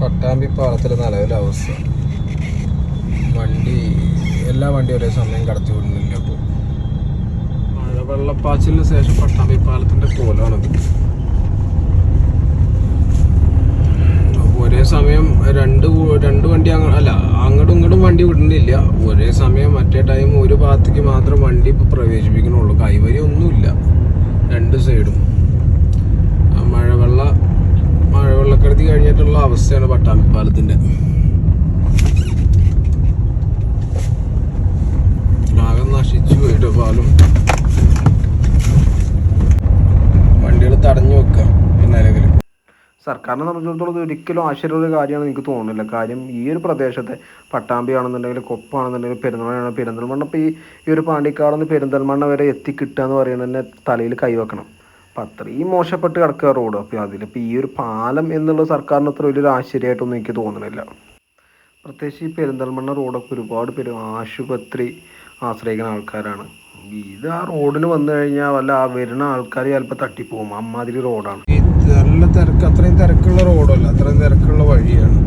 പട്ടാമ്പി പാളത്തിലെ നിലവിലെ അവസ്ഥ. വണ്ടി എല്ലാ വണ്ടിയും ഒരേ സമയം കടത്തി വിടുന്നില്ല ഇപ്പോൾ മഴവെള്ളപ്പാച്ചിലിന് ശേഷം പട്ടാമ്പി പാലത്തിന്റെ കോലാണത്. ഒരേ സമയം രണ്ട് രണ്ട് വണ്ടി അല്ല അങ്ങോട്ടും ഇങ്ങോട്ടും വണ്ടി വിടുന്നില്ല. ഒരേ സമയം മറ്റേ ടൈം ഒരു ഭാഗത്തേക്ക് മാത്രം വണ്ടി ഇപ്പോൾ പ്രവേശിപ്പിക്കണുള്ളൂ കൈവരി ഒന്നുമില്ല. രണ്ട് സൈഡും കഴിഞ്ഞിട്ടുള്ള അവസ്ഥയാണ് പട്ടാമ്പി പാലത്തിന്റെ ആകെ നശിച്ചു പോയിട്ട് പാലം വണ്ടികൾ തടഞ്ഞു വെക്കാം നിലവിൽ സർക്കാരിനെ സംബന്ധിച്ചിടത്തോളം ഇത് ഒരിക്കലും ആശ്ചര്യമുള്ള കാര്യമാണ് എനിക്ക് തോന്നുന്നില്ല. കാര്യം ഈ ഒരു പ്രദേശത്തെ പട്ടാമ്പി ആണെന്നുണ്ടെങ്കിൽ കൊപ്പാണെന്നുണ്ടെങ്കിൽ പെരിന്തൽമണ്ണ പെരിന്തൽമണ്ണ ഇപ്പോൾ ഈ ഈ ഒരു പാണ്ടിക്കാട് പെരിന്തൽമണ്ണ വരെ എത്തിക്കിട്ടുക എന്ന് പറയുന്നത് തന്നെ തലയിൽ കൈവെക്കണം. അപ്പം അത്രയും മോശപ്പെട്ട് കിടക്കുക റോഡ്. അപ്പോൾ അതിലിപ്പോൾ ഈ ഒരു പാലം എന്നുള്ള സർക്കാരിന് അത്ര വലിയൊരു ആശ്ചര്യമായിട്ടൊന്നും എനിക്ക് തോന്നുന്നില്ല പ്രത്യേകിച്ച് ഈ പെരിന്തൽമണ്ണ റോഡൊക്കെ ഒരുപാട് പേര് ആശുപത്രി ആശ്രയിക്കുന്ന ആൾക്കാരാണ്. ഇത് ആ റോഡിന് വന്നു കഴിഞ്ഞാൽ വല്ല ആ വരുന്ന ആൾക്കാർ ചിലപ്പോൾ തട്ടിപ്പോകും അമ്മാതിരി റോഡാണ്. നല്ല തിരക്ക് അത്രയും തിരക്കുള്ള റോഡല്ല അത്രയും തിരക്കുള്ള വഴിയാണ്.